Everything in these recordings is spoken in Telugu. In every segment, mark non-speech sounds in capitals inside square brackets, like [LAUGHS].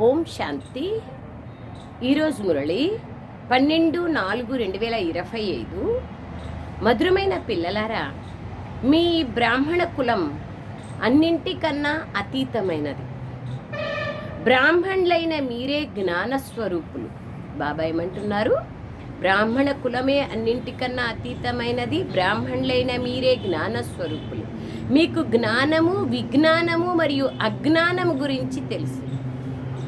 ఓం శాంతి. ఈరోజు మురళి పన్నెండు నాలుగు రెండు వేల ఇరవై ఐదు. మధురమైన పిల్లలారా మీ బ్రాహ్మణ కులం అన్నింటికన్నా అతీతమైనది. బ్రాహ్మణులైన మీరే జ్ఞాన స్వరూపులు బాబా ఏమంటున్నారు? బ్రాహ్మణ కులమే అన్నింటికన్నా అతీతమైనది బ్రాహ్మణులైన మీరే జ్ఞాన స్వరూపులు మీకు జ్ఞానము విజ్ఞానము మరియు అజ్ఞానము గురించి తెలుసు.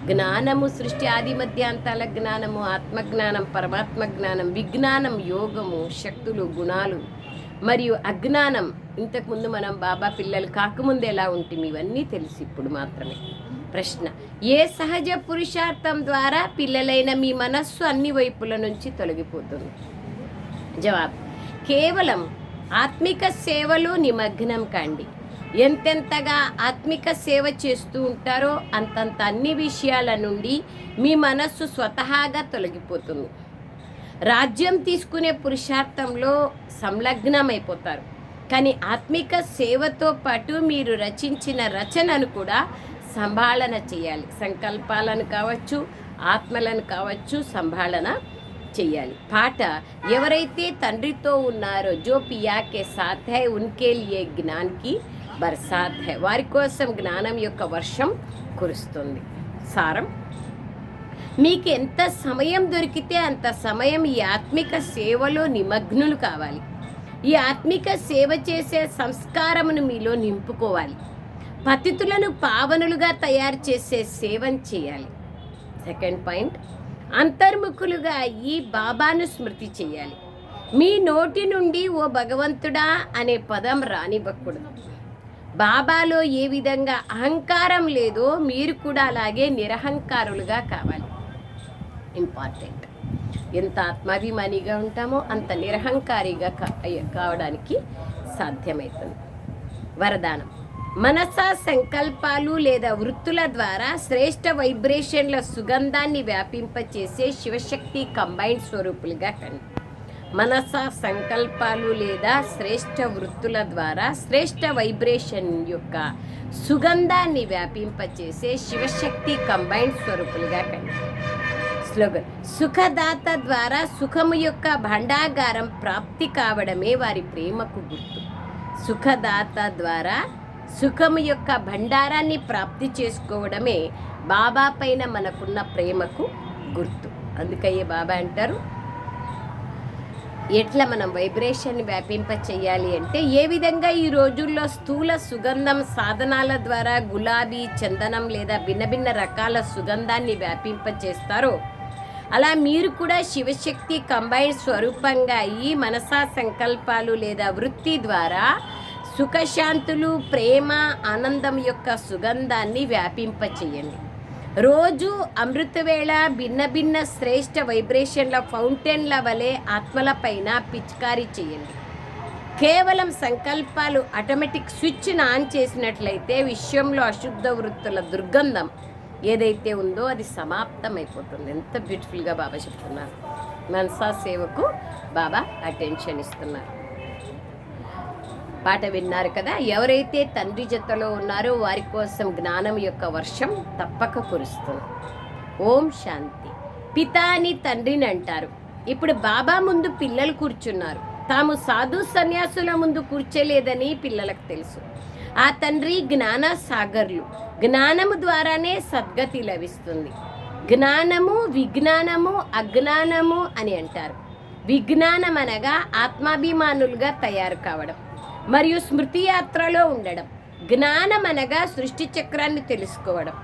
జ్ఞానము సృష్టి ఆది మధ్యాంతాల జ్ఞానము ఆత్మజ్ఞానం పరమాత్మ జ్ఞానం విజ్ఞానం యోగము శక్తులు గుణాలు మరియు అజ్ఞానం. ఇంతకుముందు మనం బాబా పిల్లలు కాకముందు ఎలా ఉంటుంది ఇవన్నీ తెలుసు ఇప్పుడు మాత్రమే. ప్రశ్న. ఏ సహజ పురుషార్థం ద్వారా పిల్లలైన మీ మనస్సు అన్ని వైపుల నుంచి తొలగిపోతుంది? జవాబు. కేవలం ఆత్మిక సేవలో నిమగ్నం కండి. ఎంతెంతగా ఆత్మిక సేవ చేస్తూ ఉంటారో అంతంత అన్ని విషయాల నుండి మీ మనస్సు స్వతహాగా తొలగిపోతుంది. రాజ్యం తీసుకునే పురుషార్థంలో సంలగ్నమైపోతారు. కానీ ఆత్మిక సేవతో పాటు మీరు రచించిన రచనను కూడా సంభాళన చేయాలి. సంకల్పాలను కావచ్చు ఆత్మలను కావచ్చు సంభాళన చేయాలి. పాట ఎవరైతే తండ్రితో ఉన్నారో జో పియాకే సాత్ హై ఉన్కే లియే జ్ఞాన్కి బర్సాత్ హై. వారి కోసం జ్ఞానం యొక్క వర్షం కురుస్తుంది. సారం? మీకు ఎంత సమయం దొరికితే అంత సమయం ఈ ఆత్మిక సేవలో నిమగ్నులు కావాలి. ఈ ఆత్మిక సేవ చేసే సంస్కారమును మీలో నింపుకోవాలి. పతితులను పావనులుగా తయారు చేసే సేవను చేయాలి. సెకండ్ పాయింట్ అంతర్ముఖులుగా అయ్యి బాబాను స్మృతి చేయాలి. మీ నోటి నుండి ఓ భగవంతుడా అనే పదం రానివ్వకూడదు. బాబాలో ఏ విధంగా అహంకారం లేదో మీరు కూడా అలాగే నిరహంకారులుగా కావాలి. ఇంపార్టెంట్. ఎంత ఆత్మాభిమానిగా ఉంటామో అంత నిరహంకారిగా కా- కావడానికి సాధ్యమవుతుంది వరదానం. మనస సంకల్పాలు లేదా వృత్తుల ద్వారా శ్రేష్ట వైబ్రేషన్ల సుగంధాన్ని వ్యాపింపచేసే శివశక్తి కంబైన్డ్ స్వరూపులుగా కండి మనస సంకల్పాలు లేదా శ్రేష్ట వృత్తుల ద్వారా శ్రేష్ట వైబ్రేషన్ యొక్క సుగంధాన్ని వ్యాపింపచేసే శివశక్తి కంబైన్డ్ స్వరూపులుగా కలిగి స్లోగన్ సుఖదాత ద్వారా సుఖము యొక్క భండాగారం ప్రాప్తి కావడమే వారి ప్రేమకు గుర్తు. సుఖదాత ద్వారా సుఖము యొక్క భండారాన్ని ప్రాప్తి చేసుకోవడమే బాబా పైన మనకున్న ప్రేమకు గుర్తు. అందుకయ్యే బాబా అంటారు ఎట్లా మనం వైబ్రేషన్ వ్యాపింప చేయాలి అంటే ఏ విధంగా ఈ రోజుల్లో స్థూల సుగంధం సాధనాల ద్వారా గులాబీ చందనం లేదా భిన్న భిన్న రకాల సుగంధాన్ని వ్యాపింప చేస్తారో అలా మీరు కూడా శివశక్తి కంబైన్ స్వరూపంగా ఈ మనసా సంకల్పాలు లేదా వృత్తి ద్వారా సుఖశాంతులు ప్రేమ ఆనందం యొక్క సుగంధాన్ని వ్యాపింప చేయండి రోజు అమృతవేళ భిన్న భిన్న శ్రేష్ట వైబ్రేషన్ల ఫౌంటైన్ల వలె ఆత్మలపైన పిచికారీ చేయండి. కేవలం సంకల్పాలు ఆటోమేటిక్ స్విచ్ను ఆన్ చేసినట్లయితే విశ్వంలో అశుద్ధ వృత్తుల దుర్గంధం ఏదైతే ఉందో అది సమాప్తం అయిపోతుంది ఎంత బ్యూటిఫుల్గా బాబా చెప్తున్నారు. మనసా సేవకు బాబా అటెన్షన్ ఇస్తున్నారు. పాట విన్నారు కదా. ఎవరైతే తండ్రి జతలో ఉన్నారో వారి కోసం జ్ఞానం యొక్క వర్షం తప్పక కురుస్తుంది. ఓం శాంతి. పిత అని తండ్రిని అంటారు. ఇప్పుడు బాబా ముందు పిల్లలు కూర్చున్నారు. తాము సాధు సన్యాసుల ముందు కూర్చోలేదని పిల్లలకు తెలుసు. ఆ తండ్రి జ్ఞాన సాగర్లు జ్ఞానము ద్వారానే సద్గతి లభిస్తుంది. జ్ఞానము విజ్ఞానము అజ్ఞానము అని అంటారు. విజ్ఞానం అనగా ఆత్మాభిమానులుగా తయారు కావడం మరియు స్మృతి యాత్రలో ఉండడం జ్ఞానం అనగా సృష్టి చక్రాన్ని తెలుసుకోవడం.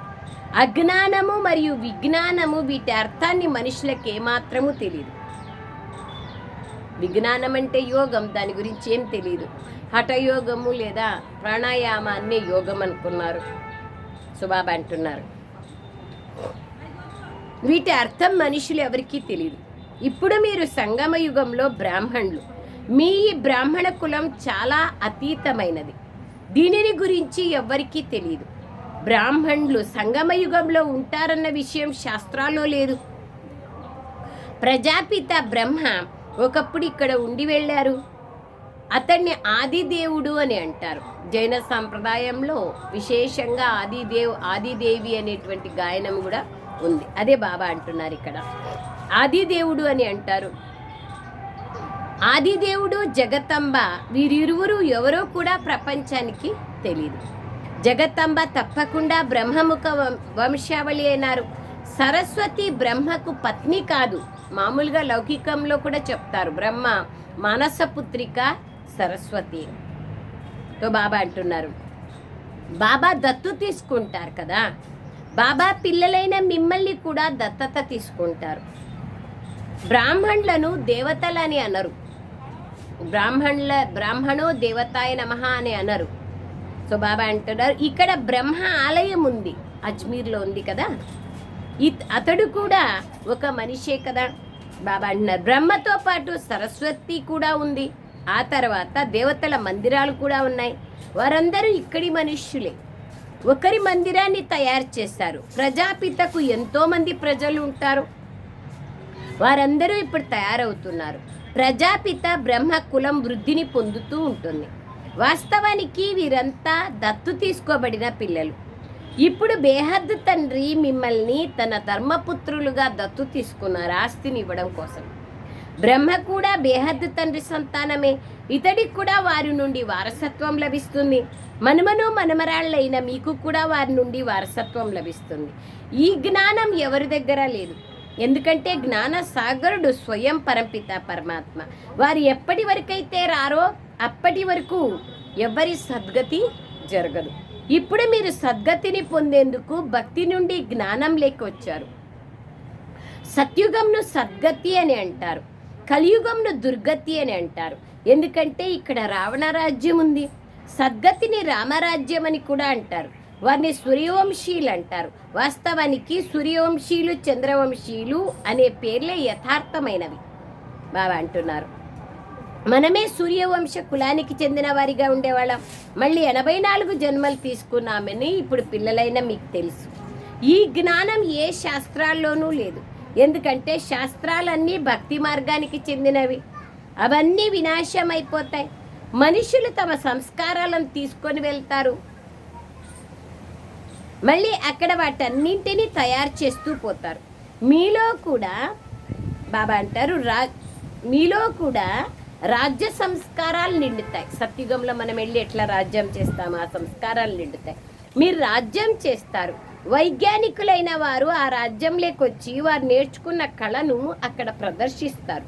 అజ్ఞానము మరియు విజ్ఞానము వీటి అర్థాన్ని మనుషులకు ఏమాత్రము తెలియదు విజ్ఞానం అంటే యోగం దాని గురించి ఏం తెలియదు హఠయోగము లేదా ప్రాణాయామాన్ని యోగం అనుకున్నారు. సుబాబా అంటున్నారు. వీటి అర్థం మనుషులు ఎవరికీ తెలియదు ఇప్పుడు మీరు సంగమ యుగంలో బ్రాహ్మణులు. మీ ఈ బ్రాహ్మణ కులం చాలా అతీతమైనది. దీనిని గురించి ఎవ్వరికీ తెలియదు బ్రాహ్మణులు సంగమ యుగంలో ఉంటారన్న విషయం శాస్త్రాల్లో లేదు. ప్రజాపిత బ్రహ్మ ఒకప్పుడు ఇక్కడ ఉండి వెళ్ళారు. అతన్ని ఆదిదేవుడు అని అంటారు. జైన సాంప్రదాయంలో విశేషంగా ఆదిదేవ్ ఆదిదేవి అనేటువంటి గాయనం కూడా ఉంది. అదే బాబా అంటున్నారు ఇక్కడ. ఆదిదేవుడు అని అంటారు. ఆదిదేవుడు జగతంబ వీరిరువురు ఎవరో కూడా ప్రపంచానికి తెలియదు జగతంబ తప్పకుండా బ్రహ్మముఖ వం- వంశావళి అయినారు. సరస్వతి బ్రహ్మకు పత్ని కాదు. మామూలుగా లౌకికంలో కూడా చెప్తారు. బ్రహ్మ మానసపుత్రిక సరస్వతి. తో బాబా అంటున్నారు. బాబా దత్తు తీసుకుంటారు కదా. బాబా పిల్లలైన మిమ్మల్ని కూడా దత్తత తీసుకుంటారు. బ్రాహ్మణులను దేవతలని అనరు. బ్రాహ్మణుల బ్రాహ్మణో దేవతాయ నమః అని అనరు. సో బాబా అంటున్నారు ఇక్కడ బ్రహ్మ ఆలయం ఉంది అజ్మీర్లో ఉంది కదా? అతడు కూడా ఒక మనిషే కదా? బాబా అంటున్నారు బ్రహ్మతో పాటు సరస్వతి కూడా ఉంది ఆ తర్వాత దేవతల మందిరాలు కూడా ఉన్నాయి. వారందరూ ఇక్కడి మనుష్యులే. ఒకరి మందిరాన్ని తయారు చేస్తారు ప్రజాపితకు ఎంతోమంది ప్రజలు ఉంటారు. వారందరూ ఇప్పుడు తయారవుతున్నారు. ప్రజాపిత బ్రహ్మ కులం వృద్ధిని పొందుతూ ఉంటుంది. వాస్తవానికి వీరంతా దత్తు తీసుకోబడిన పిల్లలు. ఇప్పుడు బేహద్దు తండ్రి మిమ్మల్ని తన ధర్మపుత్రులుగా దత్తు తీసుకున్నారు ఆస్తిని ఇవ్వడం కోసం. బ్రహ్మ కూడా బేహద్దు తండ్రి సంతానమే. ఇతడికి కూడా వారి నుండి వారసత్వం లభిస్తుంది. మనుమను మనమరాళ్ళైన మీకు కూడా వారి నుండి వారసత్వం లభిస్తుంది. ఈ జ్ఞానం ఎవరి దగ్గర లేదు? ఎందుకంటే జ్ఞాన సాగరుడు స్వయం పరంపిత పరమాత్మ. వారు ఎప్పటి వరకైతే రారో అప్పటి వరకు ఎవరి సద్గతి జరగదు. ఇప్పుడు మీరు సద్గతిని పొందేందుకు భక్తి నుండి జ్ఞానం లేకొచ్చారు సత్యుగంను సద్గతి అని అంటారు. కలియుగంను దుర్గతి అని అంటారు. ఎందుకంటే ఇక్కడ రావణ రాజ్యం ఉంది. సద్గతిని రామరాజ్యం అని కూడా అంటారు. వారిని సూర్యవంశీయులు అంటారు వాస్తవానికి సూర్యవంశీయులు చంద్రవంశీయులు అనే పేర్లే యథార్థమైనవి. బాబా అంటున్నారు. మనమే సూర్యవంశ కులానికి చెందిన వారిగా ఉండేవాళ్ళం. మళ్ళీ ఎనభై నాలుగు జన్మలు తీసుకున్నామని ఇప్పుడు పిల్లలైన మీకు తెలుసు. ఈ జ్ఞానం ఏ శాస్త్రాల్లోనూ లేదు. ఎందుకంటే శాస్త్రాలన్నీ భక్తి మార్గానికి చెందినవి. అవన్నీ వినాశం అయిపోతాయి మనుషులు తమ సంస్కారాలను తీసుకొని వెళ్తారు. మళ్ళీ అక్కడ వాటన్నింటినీ తయారు చేస్తూ పోతారు. మీలో కూడా బాబా అంటారు రా మీలో కూడా రాజ్య సంస్కారాలు నిండుతాయి. సత్యుగంలో మనం వెళ్ళి ఎట్లా రాజ్యం చేస్తాము ఆ సంస్కారాలు నిండుతాయి. మీరు రాజ్యం చేస్తారు. వైజ్ఞానికులైన వారు ఆ రాజ్యంలోకి వచ్చి వారు నేర్చుకున్న కళను అక్కడ ప్రదర్శిస్తారు.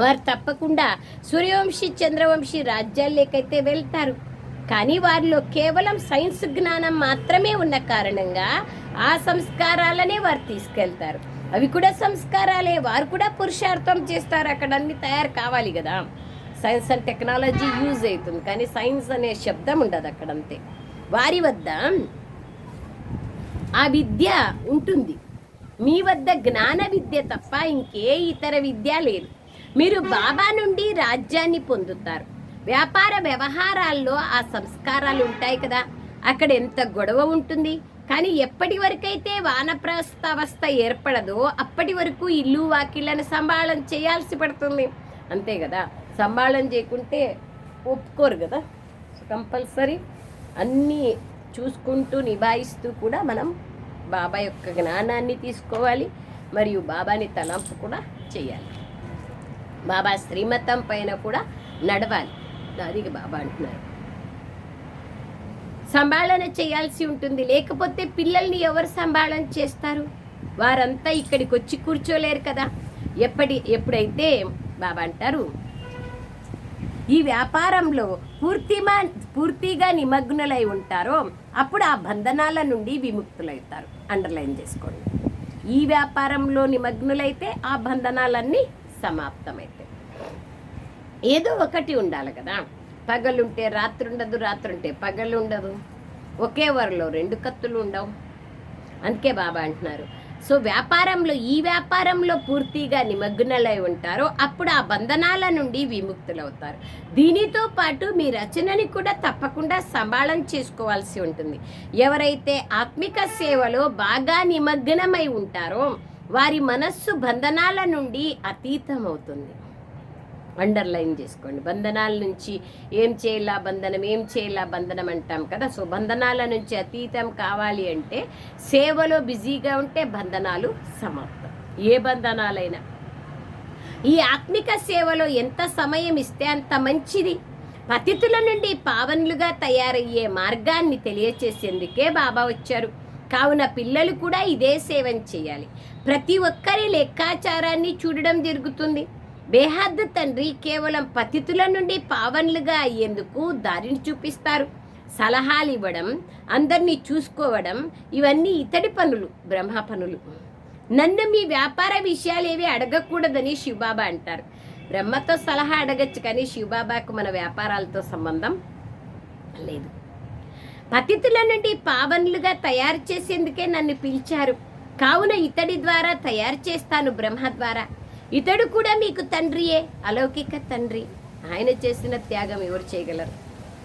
వారు తప్పకుండా సూర్యవంశీ చంద్రవంశీ రాజ్యాల్లోకైతే వెళ్తారు. కానీ వారిలో కేవలం సైన్స్ జ్ఞానం మాత్రమే ఉన్న కారణంగా ఆ సంస్కారాలనే వారు తీసుకెళ్తారు. అవి కూడా సంస్కారాలే. వారు కూడా పురుషార్థం చేస్తారు. అక్కడ అన్ని తయారు కావాలి కదా. సైన్స్ అండ్ టెక్నాలజీ యూజ్ అవుతుంది. కానీ సైన్స్ అనే శబ్దం ఉండదు అక్కడ అంతే వారి వద్ద ఆ విద్య ఉంటుంది. మీ వద్ద జ్ఞాన విద్య తప్ప ఇంకే ఇతర విద్య లేదు. మీరు బాబా నుండి రాజ్యాన్ని పొందుతారు. వ్యాపార వ్యవహారాల్లో ఆ సంస్కారాలు ఉంటాయి కదా అక్కడ ఎంత గొడవ ఉంటుంది. కానీ ఎప్పటి వరకైతే వానప్రస్థావస్థ ఏర్పడదో అప్పటి వరకు ఇల్లు వాకిళ్ళని సంబాళం చేయాల్సి పడుతుంది. అంతే కదా సంబాళం చేయకుంటే ఒప్పుకోరు కదా. కంపల్సరీ అన్నీ చూసుకుంటూ నిభాయిస్తూ కూడా మనం బాబా యొక్క జ్ఞానాన్ని తీసుకోవాలి. మరియు బాబాని తలంపు కూడా చేయాలి. బాబా శ్రీమతం పైన కూడా నడవాలి. అది బాబా అంటున్నారు. సంభాళన చేయాల్సి ఉంటుంది. లేకపోతే పిల్లల్ని ఎవరు సంభాళన చేస్తారు? వారంతా ఇక్కడికి వచ్చి కూర్చోలేరు కదా. ఎప్పటి ఎప్పుడైతే బాబా అంటారు ఈ వ్యాపారంలో పూర్తిమా పూర్తిగా నిమగ్నులై ఉంటారో అప్పుడు ఆ బంధనాల నుండి విముక్తులవుతారు అండర్లైన్ చేసుకోండి. ఈ వ్యాపారంలో నిమగ్నులైతే ఆ బంధనాలన్నీ సమాప్తమవుతాయి ఏదో ఒకటి ఉండాలి కదా. పగలుంటే రాత్రి ఉండదు రాత్రి ఉంటే పగలు ఉండదు ఒకే వరలో రెండు కత్తులు ఉండవు. అందుకే బాబా అంటున్నారు. సో వ్యాపారంలో ఈ వ్యాపారంలో పూర్తిగా నిమగ్నలై ఉంటారో అప్పుడు ఆ బంధనాల నుండి విముక్తులవుతారు. దీనితో పాటు మీ రచనని కూడా తప్పకుండా సంబాళం చేసుకోవాల్సి ఉంటుంది. ఎవరైతే ఆత్మిక సేవలో బాగా నిమగ్నమై ఉంటారో వారి మనస్సు బంధనాల నుండి అతీతం అవుతుంది అండర్లైన్ చేసుకోండి. బంధనాల నుంచి ఏం చేయాలా బంధనం ఏం చేయాలా బంధనం అంటాం కదా. సో బంధనాల నుంచి అతీతం కావాలి అంటే సేవలో బిజీగా ఉంటే బంధనాలు సమాప్తం. ఏ బంధనాలైనా. ఈ ఆత్మిక సేవలో ఎంత సమయం ఇస్తే అంత మంచిది. పతితుల నుండి పావనులుగా తయారయ్యే మార్గాన్ని తెలియచేసేందుకే బాబా వచ్చారు. కావున పిల్లలు కూడా ఇదే సేవని చేయాలి. ప్రతి ఒక్కరి లెక్కాచారాన్ని చూడడం జరుగుతుంది. బేహద్దు తండ్రి కేవలం పతితుల నుండి పావన్లుగా అయ్యేందుకు దారిని చూపిస్తారు. సలహాలు ఇవ్వడం అందరినీ చూసుకోవడం ఇవన్నీ ఇతడి పనులు బ్రహ్మ పనులు. నన్ను మీ వ్యాపార విషయాలు ఏవి అడగకూడదని శివబాబా అంటారు. బ్రహ్మతో సలహా అడగచ్చు కానీ శివబాబాకు మన వ్యాపారాలతో సంబంధం లేదు. పతితుల నుండి పావన్లుగా తయారు చేసేందుకే నన్ను పిలిచారు. కావున ఇతడి ద్వారా తయారు చేస్తాను బ్రహ్మ ద్వారా. ఇతడు కూడా మీకు తండ్రియే అలౌకిక తండ్రి. ఆయన చేసిన త్యాగం ఎవరు చేయగలరు?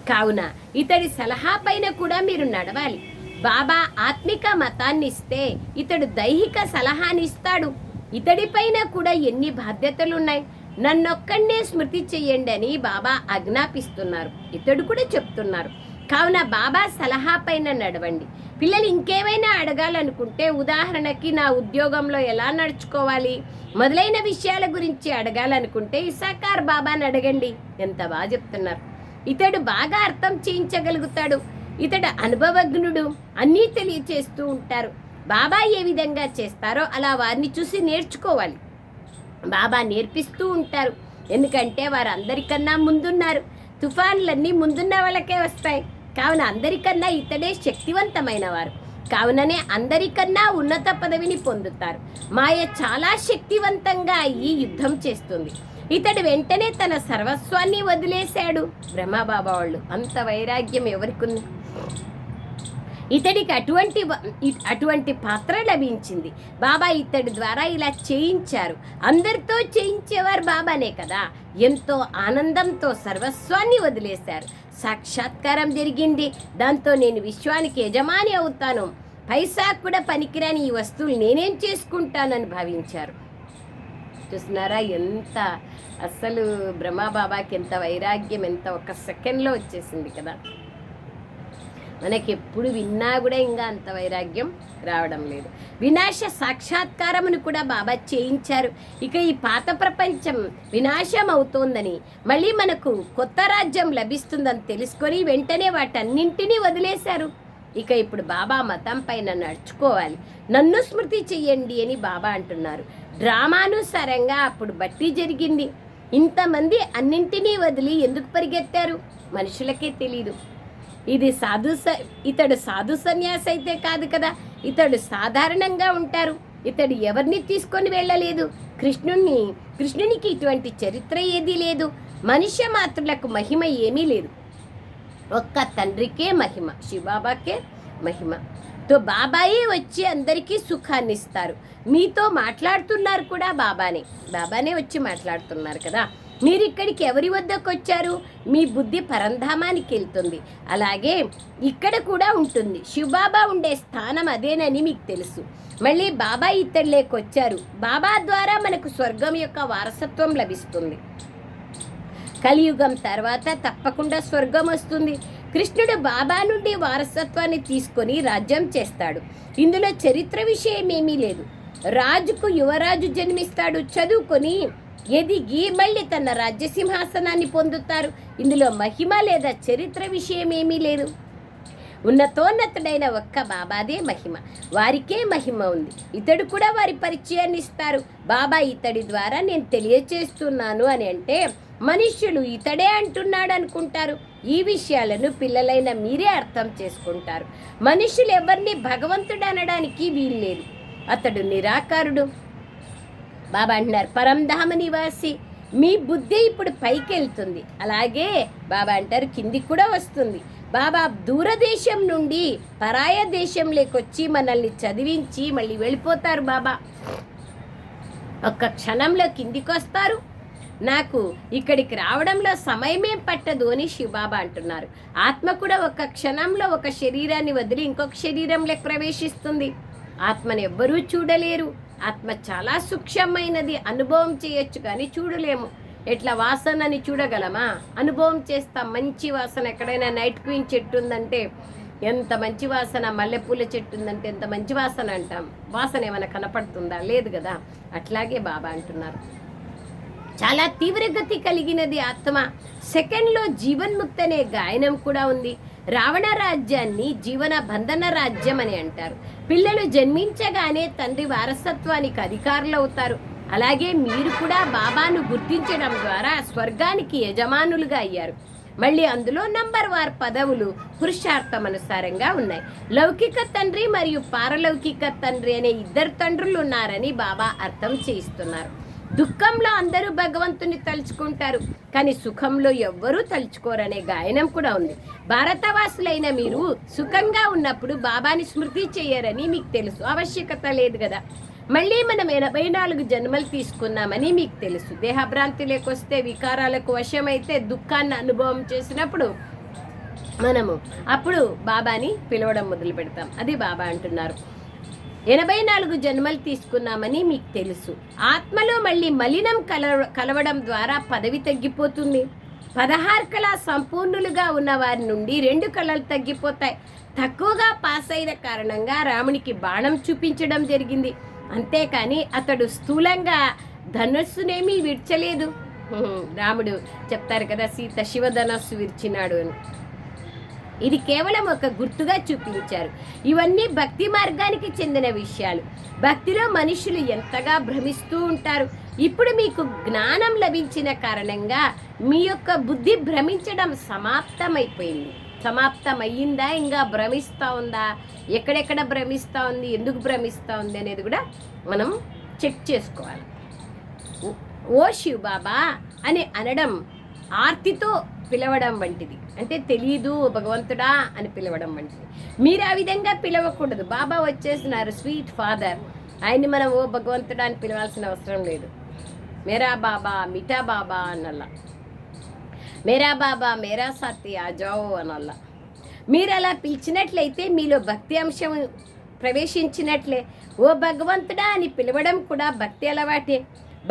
కావున ఇతడి సలహా పైన కూడా మీరు నడవాలి. బాబా ఆత్మిక మతాన్ని ఇస్తే ఇతడు దైహిక సలహాని ఇస్తాడు ఇతడిపైన కూడా ఎన్ని బాధ్యతలున్నాయి? నన్నొక్కడే స్మృతి చెయ్యండి అని బాబా ఆజ్ఞాపిస్తున్నారు. ఇతడు కూడా చెప్తున్నారు. కావున బాబా సలహా పైన నడవండి. పిల్లలు ఇంకేమైనా అడగాలనుకుంటే ఉదాహరణకి నా ఉద్యోగంలో ఎలా నడుచుకోవాలి? మొదలైన విషయాల గురించి అడగాలనుకుంటే ఇసాకార్ బాబాని అడగండి. ఎంత బాగా చెప్తున్నారు. ఇతడు బాగా అర్థం చేయించగలుగుతాడు. ఇతడు అనుభవజ్ఞుడు. అన్నీ తెలియచేస్తూ ఉంటారు. బాబా ఏ విధంగా చేస్తారో అలా వారిని చూసి నేర్చుకోవాలి. బాబా నేర్పిస్తూ ఉంటారు. ఎందుకంటే వారు అందరికన్నా ముందున్నారు. తుఫాన్లన్నీ ముందున్న వాళ్ళకే వస్తాయి. కావున అందరికన్నా ఇతడే శక్తివంతమైన వారు కావుననే అందరికన్నా ఉన్నత పదవిని పొందుతారు. మాయ చాలా శక్తివంతంగా ఈ యుద్ధం చేస్తుంది. ఇతడు వెంటనే తన సర్వస్వాన్ని వదిలేశాడు. బ్రహ్మబాబా వాళ్ళు అంత వైరాగ్యం ఎవరికి ఉంది ఇతడికి అటువంటి అటువంటి పాత్ర లభించింది. బాబా ఇతడి ద్వారా ఇలా చేయించారు. అందరితో చేయించేవారు బాబానే కదా. ఎంతో ఆనందంతో సర్వస్వాన్ని వదిలేశారు. సాక్షాత్కారం జరిగింది. దాంతో నేను విశ్వానికి యజమాని అవుతాను. పైసా కూడా పనికిరాని ఈ వస్తువులు నేనేం చేసుకుంటానని భావించారు. చూస్తున్నారా ఎంత అసలు బ్రహ్మబాబాకి ఎంత వైరాగ్యం ఎంత ఒక సెకండ్లో వచ్చేసింది కదా. మనకి ఎప్పుడు విన్నా కూడా ఇంకా అంత వైరాగ్యం రావడం లేదు. వినాశ సాక్షాత్కారమును కూడా బాబా చేయించారు. ఇక ఈ పాత ప్రపంచం వినాశం అవుతోందని మళ్ళీ మనకు కొత్త రాజ్యం లభిస్తుందని తెలుసుకొని వెంటనే వాటన్నింటినీ వదిలేశారు. ఇక ఇప్పుడు బాబా మతం పైన నడుచుకోవాలి. నన్ను స్మృతి చెయ్యండి అని బాబా అంటున్నారు. డ్రామానుసారంగా అప్పుడు బట్టి జరిగింది. ఇంతమంది అన్నింటినీ వదిలి ఎందుకు పరిగెత్తారు? మనుషులకే తెలియదు ఇది సాధు స ఇతడు సాధు సన్యాసి అయితే కాదు కదా. ఇతడు సాధారణంగా ఉంటారు. ఇతడు ఎవరిని తీసుకొని వెళ్ళలేదు? కృష్ణుణ్ణి కృష్ణునికి ఇటువంటి చరిత్ర ఏదీ లేదు. మనుష్య మాత్రులకు మహిమ ఏమీ లేదు. ఒక్క తండ్రికే మహిమ శివబాబాకే మహిమ. తో బాబాయే వచ్చి అందరికీ సుఖాన్ని ఇస్తారు. మీతో మాట్లాడుతున్నారు కూడా బాబానే. బాబానే వచ్చి మాట్లాడుతున్నారు కదా. మీరు ఇక్కడికి ఎవరి వద్దకు వచ్చారు మీ బుద్ధి పరంధామానికి వెళ్తుంది అలాగే ఇక్కడ కూడా ఉంటుంది. శివబాబా ఉండే స్థానం అదేనని మీకు తెలుసు. మళ్ళీ బాబా ఇత్తడిలోకి వచ్చారు బాబా ద్వారా మనకు స్వర్గం యొక్క వారసత్వం లభిస్తుంది. కలియుగం తర్వాత తప్పకుండా స్వర్గం వస్తుంది. కృష్ణుడు బాబా నుండి వారసత్వాన్ని తీసుకొని రాజ్యం చేస్తాడు. ఇందులో చరిత్ర విషయం ఏమీ లేదు. రాజుకు యువరాజు జన్మిస్తాడు చదువుకొని ఎదిగి మళ్ళీ తన రాజ్యసింహాసనాన్ని పొందుతారు? ఇందులో మహిమ లేదా చరిత్ర విషయం ఏమీ లేదు. ఉన్నతోన్నతుడైన ఒక్క బాబాదే మహిమ. వారికే మహిమ ఉంది. ఇతడు కూడా వారి పరిచయాన్ని ఇస్తారు. బాబా ఇతడి ద్వారా నేను తెలియచేస్తున్నాను అని అంటే మనుష్యులు ఇతడే అంటున్నాడు అనుకుంటారు ఈ విషయాలను పిల్లలైన మీరే అర్థం చేసుకుంటారు. మనుషులు ఎవరిని భగవంతుడు అనడానికి వీల్లేదు. అతడు నిరాకారుడు. బాబా అంటున్నారు పరంధామ నివాసి మీ బుద్ధి ఇప్పుడు పైకి వెళ్తుంది అలాగే బాబా అంటారు కిందికి కూడా వస్తుంది. బాబా దూరదేశం నుండి పరాయ దేశంలోకి వచ్చి మనల్ని చదివించి మళ్ళీ వెళ్ళిపోతారు బాబా. ఒక్క క్షణంలో కిందికి వస్తారు నాకు ఇక్కడికి రావడంలో సమయమే పట్టదు అని శివబాబా అంటున్నారు. ఆత్మ కూడా ఒక క్షణంలో ఒక శరీరాన్ని వదిలి ఇంకొక శరీరంలోకి ప్రవేశిస్తుంది. ఆత్మను ఎవ్వరూ చూడలేరు. ఆత్మ చాలా సూక్ష్మమైనది. అనుభవం చేయొచ్చు కానీ చూడలేము. ఎట్లా వాసనని చూడగలమా? అనుభవం చేస్తాం మంచి వాసన ఎక్కడైనా నైట్ క్వీన్ చెట్టు ఉందంటే ఎంత మంచి వాసన? మల్లెపూల చెట్టు ఉందంటే ఎంత మంచి వాసన అంటాం. వాసన ఏమైనా కనపడుతుందా? లేదు కదా. అట్లాగే బాబా అంటున్నారు. చాలా తీవ్రగతి కలిగినది ఆత్మ. సెకండ్లో జీవన్ముక్తి అనే గాయనం కూడా ఉంది. రావణ రాజ్యాన్ని జీవన బంధన రాజ్యం అని అంటారు. పిల్లలు జన్మించగానే తండ్రి వారసత్వానికి అధికారులు అవుతారు అలాగే మీరు కూడా బాబాను గుర్తించడం ద్వారా స్వర్గానికి యజమానులుగా అయ్యారు. మళ్ళీ అందులో నంబర్ వార్ పదవులు పురుషార్థం అనుసారంగా ఉన్నాయి. లౌకిక తండ్రి మరియు పారలౌకిక తండ్రి అనే ఇద్దరు తండ్రులు ఉన్నారని బాబా అర్థం చేయిస్తున్నారు. దుఃఖంలో అందరూ భగవంతుని తలుచుకుంటారు కానీ సుఖంలో ఎవ్వరూ తలుచుకోరనే గాయనం కూడా ఉంది. భారతవాసులైన మీరు సుఖంగా ఉన్నప్పుడు బాబాని స్మృతి చేయరని మీకు తెలుసు. ఆవశ్యకత లేదు కదా. మళ్ళీ మనం ఎనభై నాలుగు జన్మలు తీసుకున్నామని మీకు తెలుసు. దేహభ్రాంతి లేకొస్తే వికారాలకు వశమైతే దుఃఖాన్ని అనుభవం చేసినప్పుడు మనము అప్పుడు బాబాని పిలవడం మొదలు పెడతాం అది బాబా అంటున్నారు. ఎనభై నాలుగు జన్మలు తీసుకున్నామని మీకు తెలుసు. ఆత్మలో మళ్ళీ మలినం కల కలవడం ద్వారా పదవి తగ్గిపోతుంది. పదహారు కళ సంపూర్ణులుగా ఉన్న వారి నుండి రెండు కళలు తగ్గిపోతాయి. తక్కువగా పాస్ అయిన కారణంగా రామునికి బాణం చూపించడం జరిగింది. అంతేకాని అతడు స్థూలంగా ధనుస్సునేమీ విడ్చలేదు. రాముడు చెప్తారు కదా సీత శివధనస్సు విరిచినాడు అని. ఇది కేవలం ఒక గుర్తుగా చూపించారు. ఇవన్నీ భక్తి మార్గానికి చెందిన విషయాలు. భక్తిలో మనుషులు ఎంతగా భ్రమిస్తూ ఉంటారు? ఇప్పుడు మీకు జ్ఞానం లభించిన కారణంగా మీ యొక్క బుద్ధి భ్రమించడం సమాప్తమైపోయింది. సమాప్తమయ్యిందా? ఇంకా భ్రమిస్తూ ఉందా? ఎక్కడెక్కడ భ్రమిస్తూ ఉంది? ఎందుకు భ్రమిస్తూ ఉంది అనేది కూడా మనం చెక్ చేసుకోవాలి. ఓ- శివ బాబా అని అనడం ఆర్తితో పిలవడం వంటిది. అంటే తెలీదు భగవంతుడా అని పిలవడం వంటిది. మీరు ఆ విధంగా పిలవకూడదు. బాబా వచ్చేసినారు స్వీట్ ఫాదర్. ఆయన్ని మనం ఓ భగవంతుడా అని పిలవాల్సిన అవసరం లేదు. మేరా బాబా మిఠా బాబా అనల్లా మేరా బాబా మేరా సాతి ఆజాओ అనల్లా మీరు అలా పిలిచినట్లయితే మీలో భక్తి అంశం ప్రవేశించినట్లే. ఓ భగవంతుడా అని పిలవడం కూడా భక్తి అలవాటే.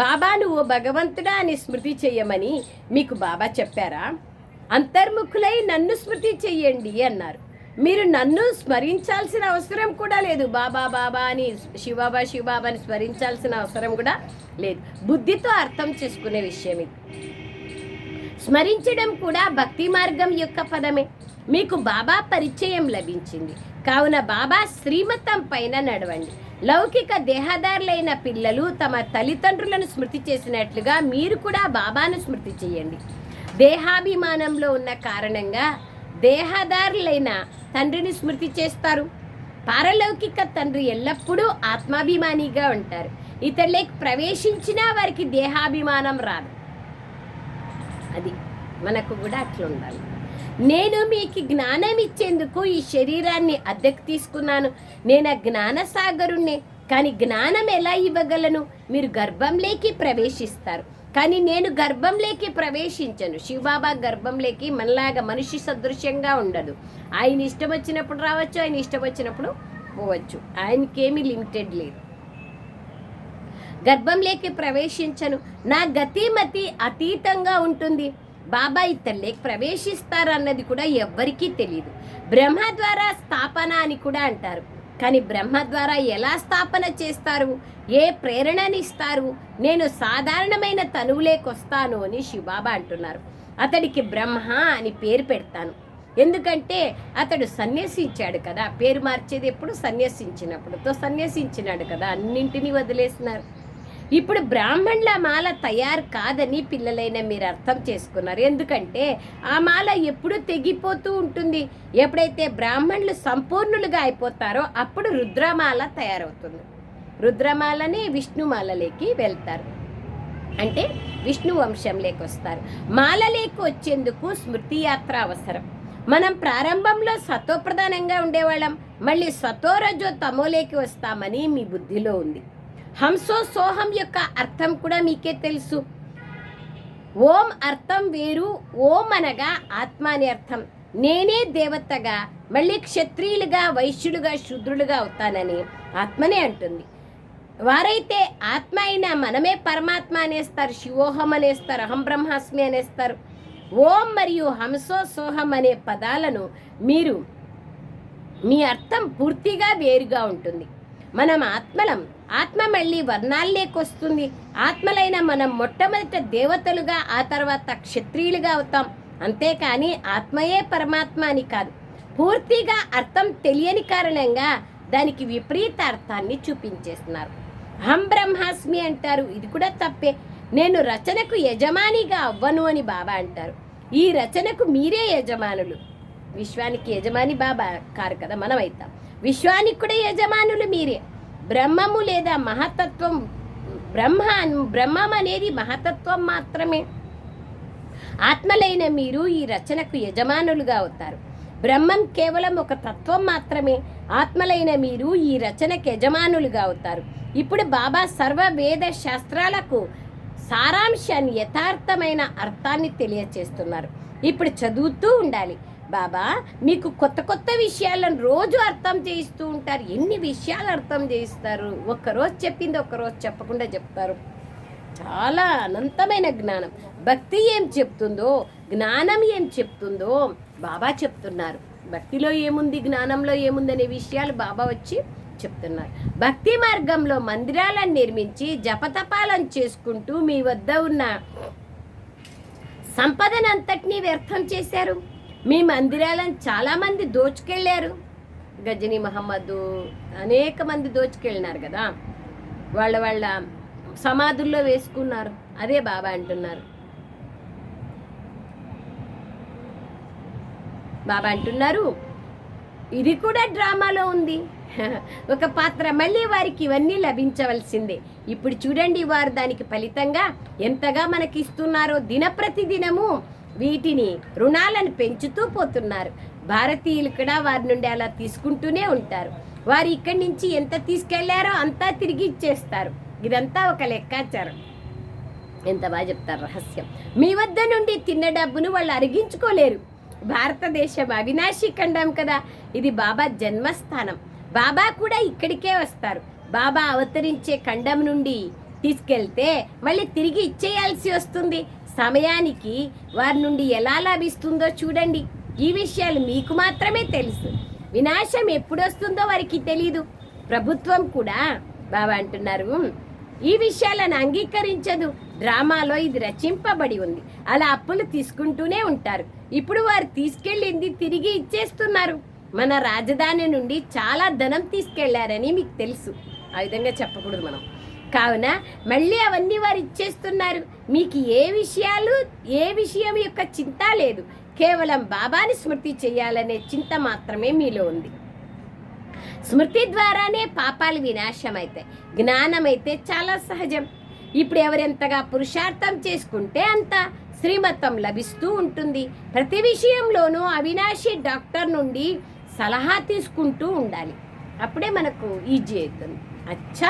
బాబాను ఓ భగవంతుడా అని స్మృతి చెయ్యమని మీకు బాబా చెప్పారా? అంతర్ముఖులై నన్ను స్మృతి చెయ్యండి అన్నారు. మీరు నన్ను స్మరించాల్సిన అవసరం కూడా లేదు. బాబా బాబా అని శివబాబా శివబాబా అని స్మరించాల్సిన అవసరం కూడా లేదు. బుద్ధితో అర్థం చేసుకునే విషయం ఇది. స్మరించడం కూడా భక్తి మార్గం యొక్క పదమే. మీకు బాబా పరిచయం లభించింది. కావున బాబా శ్రీమతం పైన నడవండి. లౌకిక దేహదారులైన పిల్లలు తమ తల్లిదండ్రులను స్మృతి చేసినట్లుగా మీరు కూడా బాబాను స్మృతి చేయండి దేహాభిమానంలో ఉన్న కారణంగా దేహదారులైన తండ్రిని స్మృతి చేస్తారు. పారలౌకిక తండ్రి ఎల్లప్పుడూ ఆత్మాభిమానిగా ఉంటారు. ఇతరులకు ప్రవేశించినా వారికి దేహాభిమానం రాదు. అది మనకు కూడా అట్లా ఉండాలి. నేను మీకు జ్ఞానం ఇచ్చేందుకు ఈ శరీరాన్ని అద్దెకు తీసుకున్నాను. నేను ఆ జ్ఞాన సాగరుణ్ణే. కానీ జ్ఞానం ఎలా ఇవ్వగలను? మీరు గర్భంలోకి ప్రవేశిస్తారు. కానీ నేను గర్భంలోకి ప్రవేశించను. శివబాబా గర్భంలోకి మనలాగా మనిషి సదృశ్యంగా ఉండదు. ఆయన ఇష్టం వచ్చినప్పుడు రావచ్చు ఆయన ఇష్టం వచ్చినప్పుడు పోవచ్చు. ఆయనకేమీ లిమిటెడ్ లేదు. గర్భంలోకి ప్రవేశించను. నా గతిమతి అతీతంగా ఉంటుంది. బాబా ఇతరులేకి ప్రవేశిస్తారన్నది కూడా ఎవ్వరికీ తెలియదు బ్రహ్మ ద్వారా స్థాపన అని కూడా అంటారు. కానీ బ్రహ్మ ద్వారా ఎలా స్థాపన చేస్తారు? ఏ ప్రేరణనిస్తారు నేను సాధారణమైన తనువులేకొస్తాను అని శివబాబా అంటున్నారు. అతడికి బ్రహ్మ అని పేరు పెడతాను. ఎందుకంటే అతడు సన్యసించాడు కదా. పేరు మార్చేది ఎప్పుడు? సన్యసించినప్పుడు. తో సన్యసించినాడు కదా. అన్నింటినీ వదిలేసినారు. ఇప్పుడు బ్రాహ్మణుల మాల తయారు కాదని పిల్లలైన మీరు అర్థం చేసుకున్నారు. ఎందుకంటే ఆ మాల ఎప్పుడు తెగిపోతూ ఉంటుంది. ఎప్పుడైతే బ్రాహ్మణులు సంపూర్ణులుగా అయిపోతారో అప్పుడు రుద్రమాల తయారవుతుంది. రుద్రమాలని విష్ణుమాలలోకి వెళ్తారు. అంటే విష్ణు వంశంలోకి వస్తారు. మాలలేకి వచ్చేందుకు స్మృతి యాత్ర అవసరం. మనం ప్రారంభంలో సతోప్రధానంగా ఉండేవాళ్ళం. మళ్ళీ సతోరజో తమోలేకి వస్తామని మీ బుద్ధిలో ఉంది. హంసో సోహం యొక్క అర్థం కూడా మీకే తెలుసు. ఓం అర్థం వేరు ఓం అనగా ఆత్మ అని అర్థం. నేనే దేవతగా మళ్ళీ క్షత్రియులుగా వైశ్యులుగా శూద్రులుగా అవుతానని ఆత్మనే అంటుంది. వారైతే ఆత్మ అయినా మనమే పరమాత్మ అనేస్తారు శివోహం అనేస్తారు అహం బ్రహ్మాస్మి అనేస్తారు. ఓం మరియు హంసో సోహం అనే పదాలను మీరు మీ అర్థం పూర్తిగా వేరుగా ఉంటుంది. మనం ఆత్మలం. ఆత్మ మళ్ళీ వర్ణాల్లోకొస్తుంది ఆత్మలైన మనం మొట్టమొదట దేవతలుగా ఆ తర్వాత క్షత్రియులుగా అవుతాం. అంతేకాని ఆత్మయే పరమాత్మ అని కాదు. పూర్తిగా అర్థం తెలియని కారణంగా దానికి విపరీత అర్థాన్ని చూపించేస్తున్నారు. అహం బ్రహ్మాస్మి అంటారు. ఇది కూడా తప్పే. నేను రచనకు యజమానిగా అవ్వను అని బాబా అంటారు. ఈ రచనకు మీరే యజమానులు. విశ్వానికి యజమాని బాబా కారు కదా మనం అవుతాం విశ్వానికి కూడా యజమానులు మీరే. బ్రహ్మము లేదా మహతత్వం బ్రహ్మ బ్రహ్మం అనేది మహతత్వం మాత్రమే. ఆత్మలైన మీరు ఈ రచనకు యజమానులుగా అవుతారు. బ్రహ్మం కేవలం ఒక తత్వం మాత్రమే. ఆత్మలైన మీరు ఈ రచనకు యజమానులుగా అవుతారు. ఇప్పుడు బాబా సర్వ వేద శాస్త్రాలకు సారాంశాన్ని యథార్థమైన అర్థాన్ని తెలియచేస్తున్నారు. ఇప్పుడు చదువుతూ ఉండాలి. బాబా మీకు కొత్త కొత్త విషయాలను రోజు అర్థం చేయిస్తూ ఉంటారు. ఎన్ని విషయాలు అర్థం చేయిస్తారు? ఒక్కరోజు చెప్పింది ఒక్కరోజు చెప్పకుండా చెప్తారు. చాలా అనంతమైన జ్ఞానం. భక్తి ఏం చెప్తుందో జ్ఞానం ఏం చెప్తుందో బాబా చెప్తున్నారు. భక్తిలో ఏముంది జ్ఞానంలో ఏముంది అనే విషయాలు బాబా వచ్చి చెప్తున్నారు. భక్తి మార్గంలో మందిరాలను నిర్మించి జపతపాలను చేసుకుంటూ మీ వద్ద ఉన్న సంపదనంతటినీ వ్యర్థం చేశారు. మీ మందిరాలను చాలామంది దోచుకెళ్ళారు. గజనీ మహమ్మద్ అనేక మంది దోచుకెళ్ళినారు కదా. వాళ్ళ వాళ్ళ సమాధుల్లో వేసుకున్నారు. అదే బాబా అంటున్నారు. బాబా అంటున్నారు ఇది కూడా డ్రామాలో ఉంది. [LAUGHS] ఒక పాత్ర మళ్ళీ వారికి ఇవన్నీ లభించవలసిందే. ఇప్పుడు చూడండి వారు దానికి ఫలితంగా ఎంతగా మనకి ఇస్తున్నారో దినప్రతి దినము వీటిని రుణాలను పెంచుతూ పోతున్నారు. భారతీయులు కూడా వారి నుండి అలా తీసుకుంటూనే ఉంటారు. వారు ఇక్కడి నుంచి ఎంత తీసుకెళ్ళారో అంతా తిరిగి ఇచ్చేస్తారు. ఇదంతా ఒక లెక్కాచారం. ఎంత బాగా చెప్తారు రహస్యం. మీ వద్ద నుండి తిన్న డబ్బును వాళ్ళు అరిగించుకోలేరు. భారతదేశం అవినాశి ఖండం కదా. ఇది బాబా జన్మస్థానం. బాబా కూడా ఇక్కడికే వస్తారు. బాబా అవతరించే ఖండం నుండి తీసుకెళ్తే మళ్ళీ తిరిగి ఇచ్చేయాల్సి వస్తుంది. సమయానికి వారి నుండి ఎలా లభిస్తుందో చూడండి. ఈ విషయాలు మీకు మాత్రమే తెలుసు. వినాశం ఎప్పుడొస్తుందో వారికి తెలియదు ప్రభుత్వం కూడా బాబా అంటున్నారు ఈ విషయాలను అంగీకరించదు. డ్రామాలో ఇది రచింపబడి ఉంది. అలా అప్పులు తీసుకుంటూనే ఉంటారు. ఇప్పుడు వారు తీసుకెళ్ళింది తిరిగి ఇచ్చేస్తున్నారు. మన రాజధాని నుండి చాలా ధనం తీసుకెళ్ళారని మీకు తెలుసు. ఆ విధంగా చెప్పకూడదు మనం. కావున మళ్ళీ అవన్నీ వారు ఇచ్చేస్తున్నారు. మీకు ఏ విషయాలు ఏ విషయం యొక్క చింత లేదు. కేవలం బాబాని స్మృతి చేయాలనే చింత మాత్రమే మీలో ఉంది. స్మృతి ద్వారానే పాపాలు వినాశం అవుతాయి జ్ఞానం అయితే చాలా సహజం. ఇప్పుడు ఎవరెంతగా పురుషార్థం చేసుకుంటే అంత శ్రీమతం లభిస్తూ ఉంటుంది. ప్రతి విషయంలోనూ అవినాశి డాక్టర్ నుండి సలహా తీసుకుంటూ ఉండాలి. అప్పుడే మనకు ఈజీ అవుతుంది. అచ్చా!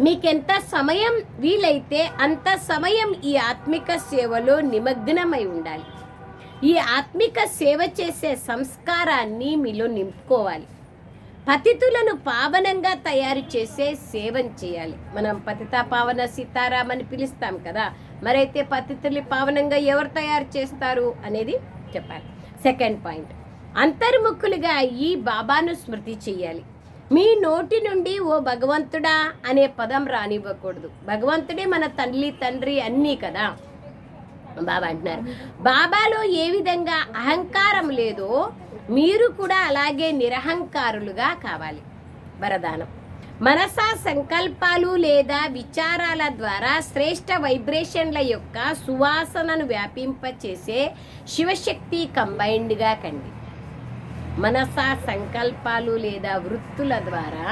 మీకెంత సమయం వీలైతే అంత సమయం ఈ ఆత్మిక సేవలో నిమగ్నమై ఉండాలి. ఈ ఆత్మిక సేవ చేసే సంస్కారాన్ని మీలో నింపుకోవాలి. పతితులను పావనంగా తయారు చేసే సేవం చేయాలి. మనం పతిత పావన సీతారామని పిలుస్తాం కదా మరైతే పతితుల్ని పావనంగా ఎవరు తయారు చేస్తారు అనేది చెప్పాలి. Second point. అంతర్ముఖులుగా ఈ బాబాను స్మృతి చేయాలి. మీ నోటి నుండి ఓ భగవంతుడా అనే పదం రానివ్వకూడదు. భగవంతుడే మన తల్లి తండ్రి అన్నీ కదా. బాబా అంటున్నారు. బాబాలో ఏ విధంగా అహంకారం లేదో మీరు కూడా అలాగే నిరహంకారులుగా కావాలి. వరదానం. మనసా సంకల్పాలు లేదా విచారాల ద్వారా శ్రేష్ట వైబ్రేషన్ల యొక్క సువాసనను వ్యాపింపచేసే శివశక్తి కంబైన్డ్గా కండి. మనసా సంకల్పాలు లేదా వృత్తుల ద్వారా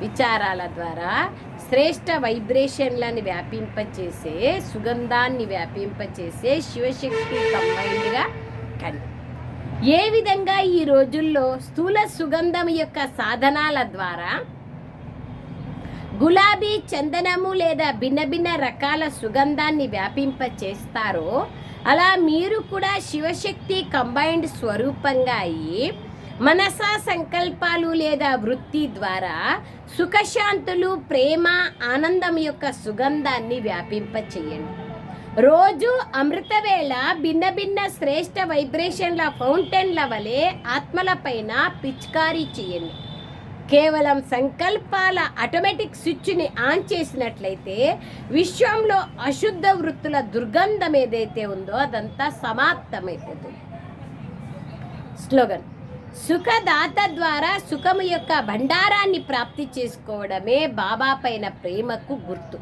విచారాల ద్వారా శ్రేష్ట వైబ్రేషన్లను వ్యాపింపచేసే సుగంధాన్ని వ్యాపింపచేసే శివశక్తి కంబైన్డ్గా కన్ ఏ విధంగా ఈ రోజుల్లో స్థూల సుగంధం యొక్క సాధనాల ద్వారా గులాబీ చందనము లేదా భిన్న భిన్న రకాల సుగంధాన్ని వ్యాపింప చేస్తారో అలా మీరు కూడా శివశక్తి కంబైన్డ్ స్వరూపంగా అయ్యి మనసా సంకల్పాలు లేదా వృత్తి ద్వారా సుఖశాంతులు ప్రేమ ఆనందం యొక్క సుగంధాన్ని వ్యాపింప చేయండి రోజు అమృతవేళ భిన్న భిన్న శ్రేష్ట వైబ్రేషన్ల ఫౌంటైన్ల వలె ఆత్మలపైన పిచికారీ చేయండి. కేవలం సంకల్పాల ఆటోమేటిక్ స్విచ్ని ఆన్ చేసినట్లయితే విశ్వంలో అశుద్ధ వృత్తుల దుర్గంధం ఏదైతే ఉందో అదంతా సమాప్తమైపోతుంది. స్లోగన్. సుఖదాత ద్వారా సుఖము యొక్క భండారాన్ని ప్రాప్తి చేసుకోవడమే బాబా పైన ప్రేమకు గుర్తు.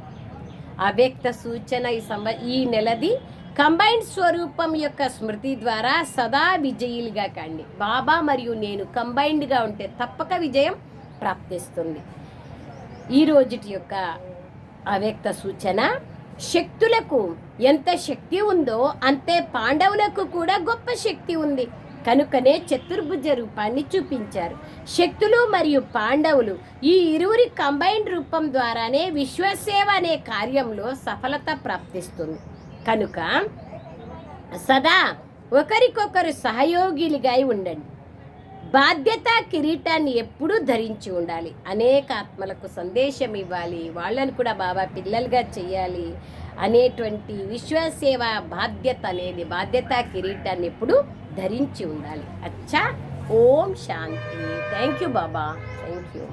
అవ్యక్త సూచన ఈ సంవ ఈ నెలది కంబైన్డ్ స్వరూపం యొక్క స్మృతి ద్వారా సదా విజయులుగా కండి. బాబా మరియు నేను కంబైన్డ్గా ఉంటే తప్పక విజయం. ప్రాప్తిస్తుంది. ఈ రోజుటి యొక్క అవ్యక్త సూచన శక్తులకు ఎంత శక్తి ఉందో అంతే పాండవులకు కూడా గొప్ప శక్తి ఉంది. కనుకనే చతుర్భుజ రూపాన్ని చూపించారు. శక్తులు మరియు పాండవులు ఈ ఇరువురి కంబైన్డ్ రూపం ద్వారానే విశ్వసేవ అనే కార్యంలో సఫలత ప్రాప్తిస్తుంది. కనుక సదా ఒకరికొకరు సహయోగిలుగా ఉండండి. బాధ్యత కిరీటాన్ని ఎప్పుడూ ధరించి ఉండాలి. అనేక ఆత్మలకు సందేశం ఇవ్వాలి. వాళ్ళని కూడా బాబా పిల్లలుగా చేయాలి అనేటువంటి విశ్వసేవ బాధ్యత అనేది బాధ్యత కిరీటాన్ని ఎప్పుడు ధరించి ఉండాలి. అచ్చా ఓం శాంతి. Thank you Baba. Thank you